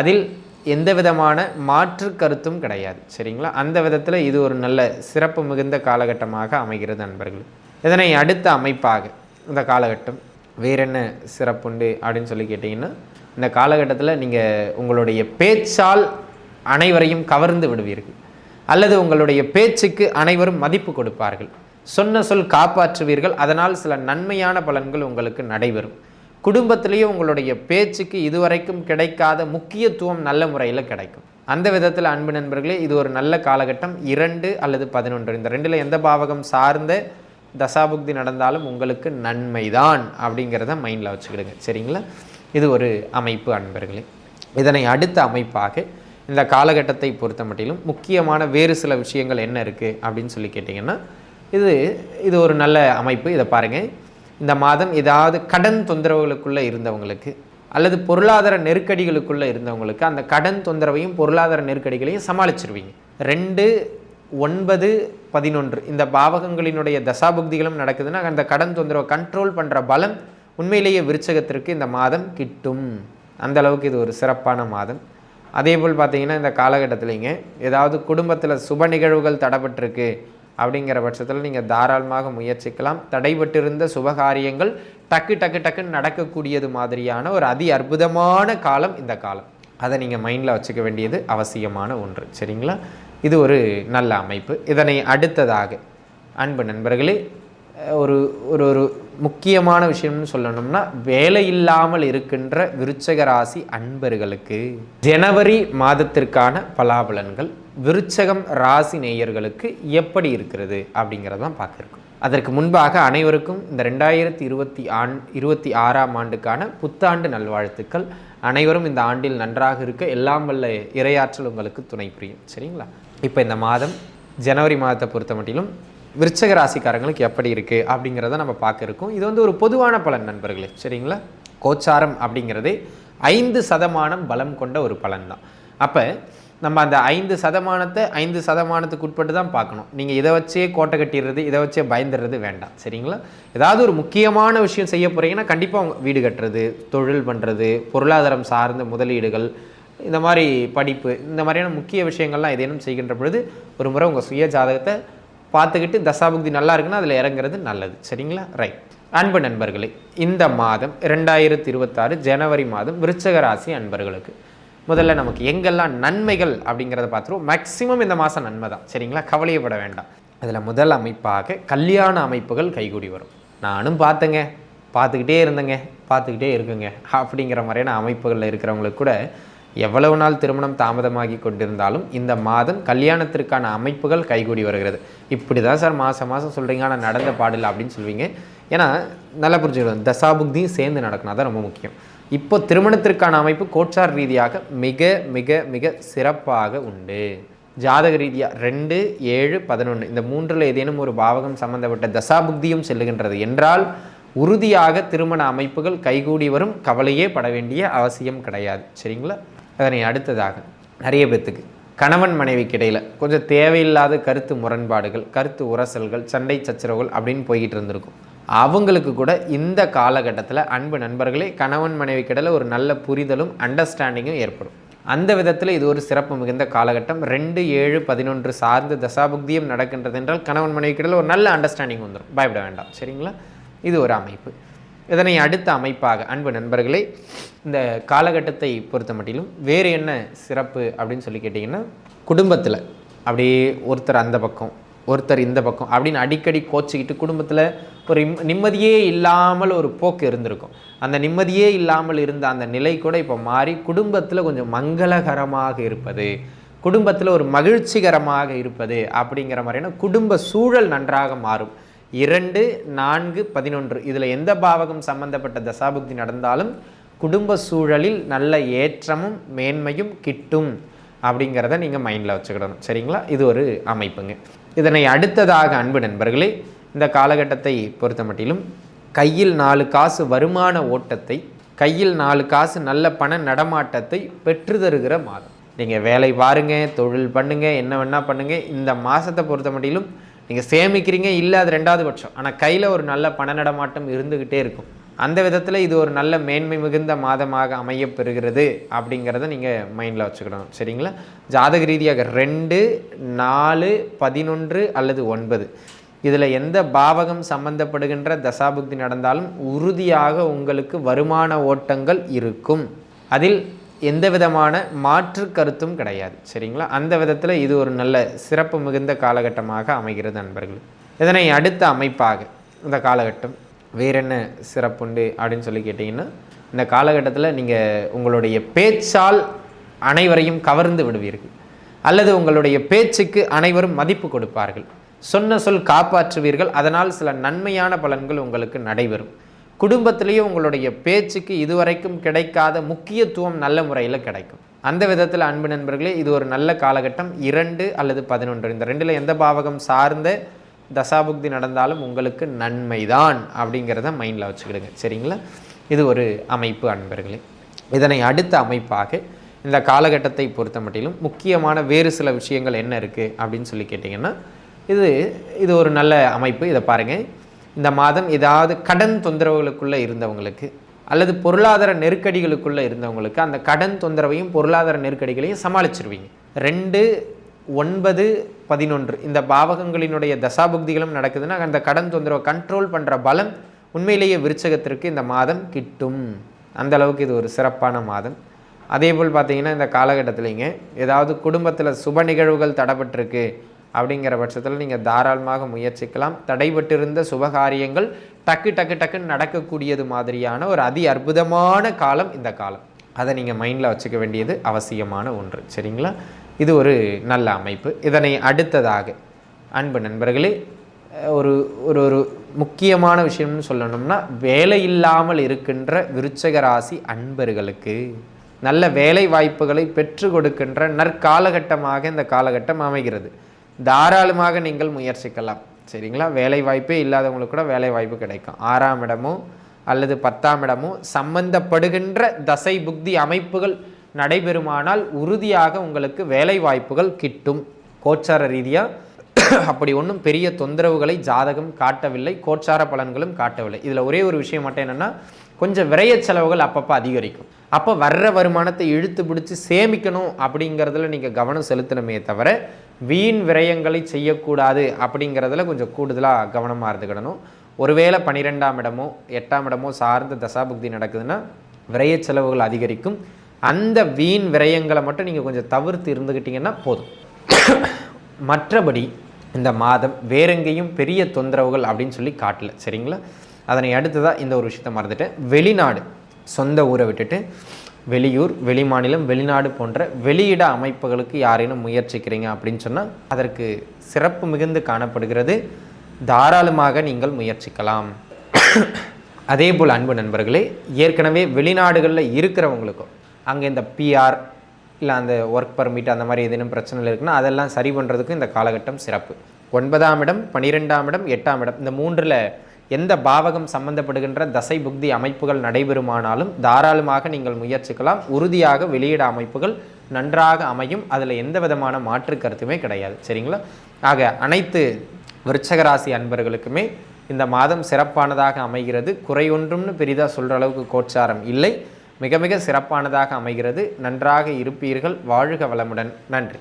அதில் எந்த விதமான மாற்று கருத்தும் கிடையாது. சரிங்களா? அந்த விதத்தில் இது ஒரு நல்ல சிறப்பு மிகுந்த காலகட்டமாக அமைகிறது நண்பர்கள். இதனை அடுத்த அமைப்பாக இந்த காலகட்டம் வேற என்ன சிறப்புண்டு அப்படின்னு சொல்லி கேட்டிங்கன்னா இந்த காலகட்டத்தில் நீங்கள் உங்களுடைய பேச்சால் அனைவரையும் கவர்ந்து விடுவீர்கள். அல்லது உங்களுடைய பேச்சுக்கு அனைவரும் மதிப்பு கொடுப்பார்கள். சொன்ன சொல் காப்பாற்றுவீர்கள். அதனால் சில நன்மையான பலன்கள் உங்களுக்கு நடைபெறும். குடும்பத்திலேயே உங்களுடைய பேச்சுக்கு இதுவரைக்கும் கிடைக்காத முக்கியத்துவம் நல்ல முறையில் கிடைக்கும். அந்த விதத்தில் அன்பு நண்பர்களே இது ஒரு நல்ல காலகட்டம். இரண்டு அல்லது பதினொன்று. இந்த ரெண்டில் எந்த பாவகம் சார்ந்த தசாபுக்தி நடந்தாலும் உங்களுக்கு நன்மைதான் அப்படிங்கிறத மைண்டில் வச்சுக்கிடுங்க. சரிங்களா? இது ஒரு அமைப்பு அன்பர்களே. இதனை அடுத்த அமைப்பாக இந்த காலகட்டத்தை பொறுத்த மட்டிலும் முக்கியமான வேறு சில விஷயங்கள் என்ன இருக்குது அப்படின்னு சொல்லி கேட்டிங்கன்னா இது இது ஒரு நல்ல அமைப்பு. இதை பாருங்கள் இந்த மாதம் ஏதாவது கடன் தொந்தரவுகளுக்குள்ளே இருந்தவங்களுக்கு அல்லது பொருளாதார நெருக்கடிகளுக்குள்ளே இருந்தவங்களுக்கு அந்த கடன் தொந்தரவையும் பொருளாதார நெருக்கடிகளையும் சமாளிச்சிருவீங்க. ரெண்டு ஒன்பது பதினொன்று. இந்த பாவகங்களினுடைய தசாபுக்திகளும் நடக்குதுன்னா அந்த கடன் தொந்தரவை கண்ட்ரோல் பண்ணுற பலம் உண்மையிலேயே விருச்சகத்திற்கு இந்த மாதம் கிட்டும். அந்த அளவுக்கு இது ஒரு சிறப்பான மாதம். அதே போல் பார்த்தீங்கன்னா இந்த காலகட்டத்திலைங்க ஏதாவது குடும்பத்தில் சுப நிகழ்வுகள் தடைபட்டிருக்கு அப்படிங்கிற பட்சத்தில் நீங்கள் தாராளமாக முயற்சிக்கலாம். தடைபட்டிருந்த சுபகாரியங்கள் டக்கு டக்கு டக்குன்னு நடக்கக்கூடியது மாதிரியான ஒரு அதி அற்புதமான காலம் இந்த காலம். அதை நீங்கள் மைண்டில் வச்சுக்க வேண்டியது அவசியமான ஒன்று. சரிங்களா? இது ஒரு நல்ல அமைப்பு. இதனை அடுத்ததாக அன்பு நண்பர்களே ஒரு ஒரு ஒரு முக்கியமான விஷயம்னு சொல்லணும்னா வேலை இல்லாமல் இருக்கின்ற விருச்சக ராசி அன்பர்களுக்கு ஜனவரி மாதத்திற்கான பலாபலன்கள் விருச்சகம் ராசி நேயர்களுக்கு எப்படி இருக்கிறது அப்படிங்கிறதான் பார்க்க அதற்கு முன்பாக அனைவருக்கும் இந்த ரெண்டாயிரத்தி இருபத்தி ஆண் இருபத்தி ஆறாம் ஆண்டுக்கான புத்தாண்டு நல்வாழ்த்துக்கள். அனைவரும் இந்த ஆண்டில் நன்றாக இருக்க எல்லாம் வல்ல இரையாற்றல் உங்களுக்கு துணை புரியும். சரிங்களா? இப்போ இந்த மாதம் ஜனவரி மாதத்தை பொறுத்த மட்டிலும் விருச்சக ராசிக்காரங்களுக்கு எப்படி இருக்குது அப்படிங்கிறத நம்ம பார்க்க இருக்கோம். இது வந்து ஒரு பொதுவான பலன் நண்பர்களே சரிங்களா? கோச்சாரம் அப்படிங்கிறது ஐந்து சதமானம் பலம் கொண்ட ஒரு பலன் தான் அப்போ நம்ம அந்த ஐந்து சதமானத்தை ஐந்து சதமானத்துக்கு உட்பட்டு தான் பார்க்கணும். நீங்கள் இதை வச்சே கோட்டை கட்டிடுறது இதை வச்சே பயந்துடுறது வேண்டாம் சரிங்களா? ஏதாவது ஒரு முக்கியமான விஷயம் செய்ய போகிறீங்கன்னா கண்டிப்பாக அவங்க வீடு கட்டுறது தொழில் பண்ணுறது பொருளாதாரம் சார்ந்த முதலீடுகள் இந்த மாதிரி படிப்பு இந்த மாதிரியான முக்கிய விஷயங்கள்லாம் ஏதேனும் செய்கின்ற பொழுது ஒரு முறை உங்கள் சுய ஜாதகத்தை பார்த்துக்கிட்டு தசாபுக்தி நல்லா இருக்குன்னா அதில் இறங்குறது நல்லது. சரிங்களா? ரைட் அன்பு நண்பர்களே இந்த மாதம் ரெண்டாயிரத்தி இருபத்தாறு ஜனவரி மாதம் விருச்சக ராசி அன்பர்களுக்கு. முதல்ல நமக்கு எங்கெல்லாம் நன்மைகள் அப்படிங்கிறத பார்த்துருவோம். மேக்ஸிமம் இந்த மாதம் நன்மை தான். சரிங்களா? கவலையப்பட வேண்டாம். அதில் முதல் அமைப்பாக கல்யாண அமைப்புகள் கைகூடி வரும். நானும் பார்த்தேங்க. பார்த்துக்கிட்டே இருந்தேங்க. பார்த்துக்கிட்டே இருக்குங்க. அப்படிங்கிற மாதிரியான அமைப்புகளில் இருக்கிறவங்களுக்கு கூட எவ்வளவு நாள் திருமணம் தாமதமாகி கொண்டிருந்தாலும் இந்த மாதம் கல்யாணத்திற்கான அமைப்புகள் கைகூடி வருகிறது. இப்படி தான் சார் மாதம் மாதம் சொல்கிறீங்க ஆனால் நடந்த பாடல அப்படின்னு சொல்லுவீங்க ஏன்னா நல்லா புரிஞ்சுக்கணும். தசாபுக்தியும் சேர்ந்து நடக்கணும். அதான் ரொம்ப முக்கியம். இப்போ திருமணத்திற்கான அமைப்பு கோட்சார் ரீதியாக மிக மிக மிக சிறப்பாக உண்டு. ஜாதக ரீதியாக ரெண்டு ஏழு பதினொன்று இந்த மூன்றில் ஏதேனும் ஒரு பாவகம் சம்பந்தப்பட்ட தசாபுக்தியும் செல்லுகின்றது என்றால் உறுதியாக திருமண அமைப்புகள் கைகூடி வரும். கவலையே பட வேண்டிய அவசியம் கிடையாது. சரிங்களா? அதனை அடுத்ததாக நிறைய பேத்துக்கு கணவன் மனைவிக்கு இடையில் கொஞ்சம் தேவையில்லாத கருத்து முரண்பாடுகள் கருத்து உரசல்கள் சண்டை சச்சரவுகள் அப்படின்னு போய்கிட்டு இருந்திருக்கும். அவங்களுக்கு கூட இந்த காலகட்டத்தில் அன்பு நண்பர்களே கணவன் மனைவிக்கு இடையில் ஒரு நல்ல புரிதலும் அண்டர்ஸ்டாண்டிங்கும் ஏற்படும். அந்த விதத்தில் இது ஒரு சிறப்பு மிகுந்த காலகட்டம். ரெண்டு ஏழு பதினொன்று சார்ந்த தசாபுக்தியும் நடக்கின்றது என்றால் கணவன் மனைவிக்கு இடையில் ஒரு நல்ல அண்டர்ஸ்டாண்டிங் வந்துடும் பயப்பட வேண்டாம். சரிங்களா? இது ஒரு அமைப்பு. இதனை அடுத்த அமைப்பாக அன்பு நண்பர்களே இந்த காலகட்டத்தை பொறுத்த மட்டிலும் வேறு என்ன சிறப்பு அப்படின்னு சொல்லி கேட்டிங்கன்னா குடும்பத்தில் அப்படியே ஒருத்தர் அந்த பக்கம் ஒருத்தர் இந்த பக்கம் அப்படின்னு அடிக்கடி கோச்சிக்கிட்டு குடும்பத்தில் ஒரு இம்- நிம்மதியே இல்லாமல் ஒரு போக்கு இருந்திருக்கும். அந்த நிம்மதியே இல்லாமல் இருந்த அந்த நிலை கூட இப்போ மாறி குடும்பத்தில் கொஞ்சம் மங்களகரமாக இருப்பது குடும்பத்தில் ஒரு மகிழ்ச்சிகரமாக இருப்பது அப்படிங்கிற மாதிரியான குடும்ப சூழல் நன்றாக மாறும். இரண்டு நான்கு பதினொன்று. இதில் எந்த பாவகம் சம்பந்தப்பட்ட தசாபுக்தி நடந்தாலும் குடும்ப சூழலில் நல்ல ஏற்றமும் மேன்மையும் கிட்டும் அப்படிங்கிறத நீங்கள் மைண்டில் வச்சுக்கிடணும். சரிங்களா? இது ஒரு அமைப்புங்க. இதனை அடுத்ததாக அன்பு நண்பர்களே இந்த காலகட்டத்தை பொறுத்த மட்டிலும் கையில் நாலு காசு வருமான ஓட்டத்தை கையில் நாலு காசு நல்ல பண நடமாட்டத்தை பெற்று தருகிற மாதம். நீங்கள் வேலை பாருங்கள் தொழில் பண்ணுங்கள் என்ன வேணால் பண்ணுங்கள் இந்த மாதத்தை பொறுத்த மட்டிலும் நீங்கள் சேமிக்கிறீங்க இல்லை அது ரெண்டாவது பட்சம். ஆனால் கையில் ஒரு நல்ல பண நடமாட்டம் இருந்துக்கிட்டே இருக்கும். அந்த விதத்தில் இது ஒரு நல்ல மேன்மை மிகுந்த மாதமாக அமையப்பெறுகிறது அப்படிங்கிறத நீங்கள் மைண்டில் வச்சுக்கணும். சரிங்களா? ஜாதக ரீதியாக ரெண்டு நாலு பதினொன்று அல்லது ஒன்பது. இதில் எந்த பாவகம் சம்பந்தப்படுகின்ற தசாபுக்தி நடந்தாலும் உறுதியாக உங்களுக்கு வருமான ஓட்டங்கள் இருக்கும். அதில் எந்த விதமான மாற்று கருத்தும் கிடையாது. சரிங்களா? அந்த விதத்தில் இது ஒரு நல்ல சிறப்பு மிகுந்த காலகட்டமாக அமைகிறது நண்பர்கள். இதனை அடுத்த அமைப்பாக இந்த காலகட்டம் வேற என்ன சிறப்புண்டு அப்படின்னு சொல்லி கேட்டிங்கன்னா இந்த காலகட்டத்தில் நீங்கள் உங்களுடைய பேச்சால் அனைவரையும் கவர்ந்து விடுவீர்கள். அல்லது உங்களுடைய பேச்சுக்கு அனைவரும் மதிப்பு கொடுப்பார்கள். சொன்ன சொல் காப்பாற்றுவீர்கள். அதனால் சில நன்மையான பலன்கள் உங்களுக்கு நடைபெறும். குடும்பத்திலேயே உங்களுடைய பேச்சுக்கு இதுவரைக்கும் கிடைக்காத முக்கியத்துவம் நல்ல முறையில் கிடைக்கும். அந்த விதத்தில் அன்பு நண்பர்களே இது ஒரு நல்ல காலகட்டம். இரண்டு அல்லது பதினொன்று. இந்த ரெண்டில் எந்த பாவகம் சார்ந்த தசாபுக்தி நடந்தாலும் உங்களுக்கு நன்மைதான் அப்படிங்கிறத மைண்டில் வச்சுக்கிடுங்க. சரிங்களா? இது ஒரு அமைப்பு அன்பர்களே. இதனை அடுத்த அமைப்பாக இந்த காலகட்டத்தை பொறுத்த மட்டிலும் முக்கியமான வேறு சில விஷயங்கள் என்ன இருக்குது அப்படின்னு சொல்லி கேட்டிங்கன்னா இது இது ஒரு நல்ல அமைப்பு. இதை பாருங்கள் இந்த மாதம் ஏதாவது கடன் தொந்தரவுகளுக்குள்ளே இருந்தவங்களுக்கு அல்லது பொருளாதார நெருக்கடிகளுக்குள்ளே இருந்தவங்களுக்கு அந்த கடன் தொந்தரவையும் பொருளாதார நெருக்கடிகளையும் சமாளிச்சிருவீங்க. ரெண்டு ஒன்பது பதினொன்று. இந்த பாவகங்களினுடைய தசாபுக்திகளும் நடக்குதுன்னா அந்த கடன் தொந்தரவை கண்ட்ரோல் பண்ணுற பலம் உண்மையிலேயே விருச்சகத்திற்கு இந்த மாதம் கிட்டும். அந்த அளவுக்கு இது ஒரு சிறப்பான மாதம். அதே போல் பார்த்தீங்கன்னா இந்த காலகட்டத்திலைங்க ஏதாவது குடும்பத்தில் சுப நிகழ்வுகள் தடப்பட்டிருக்கு. அப்படிங்கிற பட்சத்தில் நீங்கள் தாராளமாக முயற்சிக்கலாம். தடைபட்டிருந்த சுபகாரியங்கள் டக்கு டக்கு டக்குன்னு நடக்கக்கூடியது மாதிரியான ஒரு அதி அற்புதமான காலம் இந்த காலம். அதை நீங்கள் மைண்டில் வச்சுக்க வேண்டியது அவசியமான ஒன்று. சரிங்களா? இது ஒரு நல்ல அமைப்பு. இதனை அடுத்ததாக அன்பு நண்பர்களே ஒரு ஒரு ஒரு முக்கியமான விஷயம்னு சொல்லணும்னா வேலை இல்லாமல் இருக்கின்ற விருச்சக ராசி அன்பர்களுக்கு நல்ல வேலை வாய்ப்புகளை பெற்று கொடுக்கின்ற நற்காலகட்டமாக இந்த காலகட்டம் அமைகிறது. தாராளமாக நீங்கள் முயற்சிக்கலாம். சரிங்களா? வேலை வாய்ப்பே இல்லாதவங்களுக்கு கூட வேலை வாய்ப்பு கிடைக்கும். ஆறாம் இடமோ அல்லது பத்தாம் இடமோ சம்பந்தப்படுகின்ற தசை புக்தி அமைப்புகள் நடைபெறுமானால் உறுதியாக உங்களுக்கு வேலை வாய்ப்புகள் கிட்டும். கோச்சார ரீதியாக அப்படி ஒன்றும் பெரிய தொந்தரவுகளை ஜாதகம் காட்டவில்லை. கோச்சார பலன்களும் காட்டவில்லை. இதில் ஒரே ஒரு விஷயம் மட்டும் என்னென்னா கொஞ்சம் விரைய செலவுகள் அப்பப்போ அதிகரிக்கும். அப்போ வர்ற வருமானத்தை இழுத்து பிடிச்சி சேமிக்கணும் அப்படிங்கிறதுல நீங்கள் கவனம் செலுத்தணுமே தவிர வீண் விரயங்களை செய்யக்கூடாது அப்படிங்கிறதுல கொஞ்சம் கூடுதலாக கவனமாக இருந்துக்கிடணும் ஒருவேளை பன்னிரெண்டாம் இடமோ எட்டாம் இடமோ சார்ந்த தசாபுக்தி நடக்குதுன்னா விரய செலவுகள் அதிகரிக்கும். அந்த வீண் விரயங்களை மட்டும் நீங்கள் கொஞ்சம் தவிர்த்து இருந்துக்கிட்டிங்கன்னா போதும். மற்றபடி இந்த மாதம் வேறெங்கேயும் பெரிய தொந்தரவுகள் அப்படின்னு சொல்லி காட்டல. சரிங்களா? அதனை அடுத்ததாக இந்த ஒரு விஷயத்த மறந்துட்டேன். வெளிநாடு சொந்த ஊரை விட்டுட்டு வெளியூர் வெளிமாநிலம் வெளிநாடு போன்ற வெளியிட அமைப்புகளுக்கு யாரேனும் முயற்சிக்கிறீங்க அப்படின்னு சொன்னால் அதற்கு சிறப்பு மிகுந்து காணப்படுகிறது. தாராளமாக நீங்கள் முயற்சிக்கலாம். அதே போல் அன்பு நண்பர்களே ஏற்கனவே வெளிநாடுகளில் இருக்கிறவங்களுக்கும் அங்கே இந்த பிஆர் இல்லை அந்த ஒர்க் பர்மிட் அந்த மாதிரி ஏதேனும் பிரச்சனைகள் இருக்குன்னா அதெல்லாம் சரி பண்ணுறதுக்கும் இந்த காலகட்டம் சிறப்பு. ஒன்பதாம் இடம் பன்னிரெண்டாம் இடம் எட்டாம் இடம் இந்த மூன்றில் எந்த பாவகம் சம்பந்தப்படுகின்ற தசை புக்தி அமைப்புகள் நடைபெறுமானாலும் தாராளமாக நீங்கள் முயற்சிக்கலாம். உறுதியாக வெளியிட அமைப்புகள் நன்றாக அமையும். அதில் எந்த விதமான மாற்று கருத்துமே கிடையாது. சரிங்களா? ஆக அனைத்து விருச்சகராசி அன்பர்களுக்குமே இந்த மாதம் சிறப்பானதாக அமைகிறது. குறையொன்றும்னு பெரிதாக சொல்கிற அளவுக்கு கோச்சாரம் இல்லை. மிக மிக சிறப்பானதாக அமைகிறது. நன்றாக இருப்பீர்கள். வாழ்க வளமுடன். நன்றி.